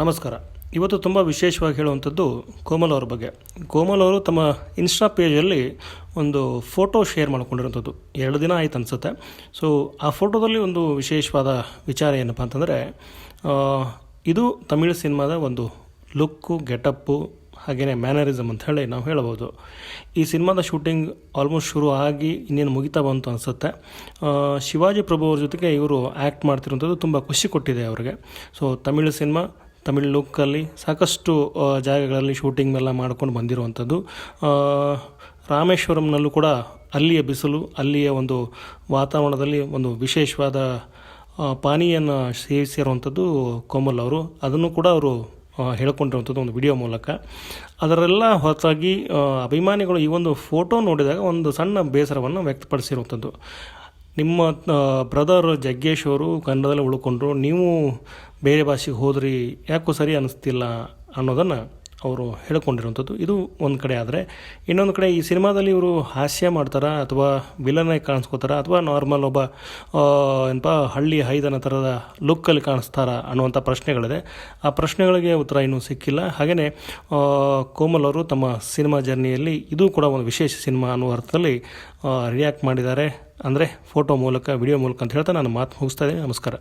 ನಮಸ್ಕಾರ. ಇವತ್ತು ತುಂಬ ವಿಶೇಷವಾಗಿ ಹೇಳುವಂಥದ್ದು ಕೋಮಲ್ ಅವ್ರ ಬಗ್ಗೆ. ಕೋಮಲ್ ಅವರು ತಮ್ಮ ಇನ್ಸ್ಟಾ ಪೇಜಲ್ಲಿ ಒಂದು ಫೋಟೋ ಶೇರ್ ಮಾಡ್ಕೊಂಡಿರೋಂಥದ್ದು ಎರಡು ದಿನ ಆಯ್ತು ಅನಿಸುತ್ತೆ. ಸೊ ಆ ಫೋಟೋದಲ್ಲಿ ಒಂದು ವಿಶೇಷವಾದ ವಿಚಾರ ಏನಪ್ಪ ಅಂತಂದರೆ ಇದು ತಮಿಳು ಸಿನಿಮಾದ ಒಂದು ಲುಕ್ಕು, ಗೆಟಪ್ಪು ಹಾಗೆಯೇ ಮ್ಯಾನರಿಸಮ್ ಅಂತ ಹೇಳಿ ನಾವು ಹೇಳಬಹುದು. ಈ ಸಿನಿಮಾದ ಶೂಟಿಂಗ್ ಆಲ್ಮೋಸ್ಟ್ ಶುರು ಆಗಿ ಇನ್ನೇನು ಮುಗಿತಾ ಬಂತು ಅನಿಸುತ್ತೆ. ಶಿವಾಜಿ ಪ್ರಭು ಅವ್ರ ಜೊತೆಗೆ ಇವರು ಆ್ಯಕ್ಟ್ ಮಾಡ್ತಿರುವಂಥದ್ದು ತುಂಬ ಖುಷಿ ಕೊಟ್ಟಿದೆ ಅವರಿಗೆ. ಸೊ ತಮಿಳು ಸಿನಿಮಾ ತಮಿಳ್ ಲುಕ್ಕಲ್ಲಿ ಸಾಕಷ್ಟು ಜಾಗಗಳಲ್ಲಿ ಶೂಟಿಂಗ್ ಎಲ್ಲ ಮಾಡ್ಕೊಂಡು ಬಂದಿರುವಂಥದ್ದು. ರಾಮೇಶ್ವರಂನಲ್ಲೂ ಕೂಡ ಅಲ್ಲಿಯ ಬಿಸಿಲು, ಅಲ್ಲಿಯ ಒಂದು ವಾತಾವರಣದಲ್ಲಿ ಒಂದು ವಿಶೇಷವಾದ ಪಾನೀಯನ್ನು ಸೇವಿಸಿರುವಂಥದ್ದು ಕೋಮಲ್ ಅವರು. ಅದನ್ನು ಕೂಡ ಅವರು ಹೇಳ್ಕೊಂಡಿರುವಂಥದ್ದು ಒಂದು ವಿಡಿಯೋ ಮೂಲಕ. ಅದರೆಲ್ಲ ಹೊರತಾಗಿ ಅಭಿಮಾನಿಗಳು ಈ ಒಂದು ಫೋಟೋ ನೋಡಿದಾಗ ಒಂದು ಸಣ್ಣ ಬೇಸರವನ್ನು ವ್ಯಕ್ತಪಡಿಸಿರುವಂಥದ್ದು. ನಿಮ್ಮ ಬ್ರದರ್ ಜಗ್ಗೇಶ್ ಅವರು ಕನ್ನಡದಲ್ಲಿ ಉಳ್ಕೊಂಡ್ರು, ನೀವು ಬೇರೆ ಭಾಷೆಗೆ ಹೋದ್ರಿ, ಯಾಕೋ ಸರಿ ಅನ್ನಿಸ್ತಿಲ್ಲ ಅನ್ನೋದನ್ನು ಅವರು ಹೇಳ್ಕೊಂಡಿರುವಂಥದ್ದು. ಇದು ಒಂದು ಕಡೆ ಆದರೆ, ಇನ್ನೊಂದು ಕಡೆ ಈ ಸಿನಿಮಾದಲ್ಲಿ ಇವರು ಹಾಸ್ಯ ಮಾಡ್ತಾರಾ, ಅಥವಾ ವಿಲನಾಗಿ ಕಾಣಿಸ್ಕೋತಾರ, ಅಥವಾ ನಾರ್ಮಲ್ ಒಬ್ಬ ಏನಪ್ಪ, ಹಳ್ಳಿ ಹೈದನ ಥರದ ಲುಕ್ಕಲ್ಲಿ ಕಾಣಿಸ್ತಾರ ಅನ್ನುವಂಥ ಪ್ರಶ್ನೆಗಳಿದೆ. ಆ ಪ್ರಶ್ನೆಗಳಿಗೆ ಉತ್ತರ ಇನ್ನೂ ಸಿಕ್ಕಿಲ್ಲ. ಹಾಗೆಯೇ ಕೋಮಲ್ ಅವರು ತಮ್ಮ ಸಿನಿಮಾ ಜರ್ನಿಯಲ್ಲಿ ಇದು ಕೂಡ ಒಂದು ವಿಶೇಷ ಸಿನಿಮಾ ಅನ್ನುವ ಅರ್ಥದಲ್ಲಿ ರಿಯಾಕ್ಟ್ ಮಾಡಿದ್ದಾರೆ. ಅಂದರೆ ಫೋಟೋ ಮೂಲಕ ವಿಡಿಯೋ ಮೂಲಕ ಅಂತ ಹೇಳ್ತಾ ನಾನು ಮಾತು ಮುಗಿಸ್ತಾ ಇದ್ದೀನಿ. ನಮಸ್ಕಾರ.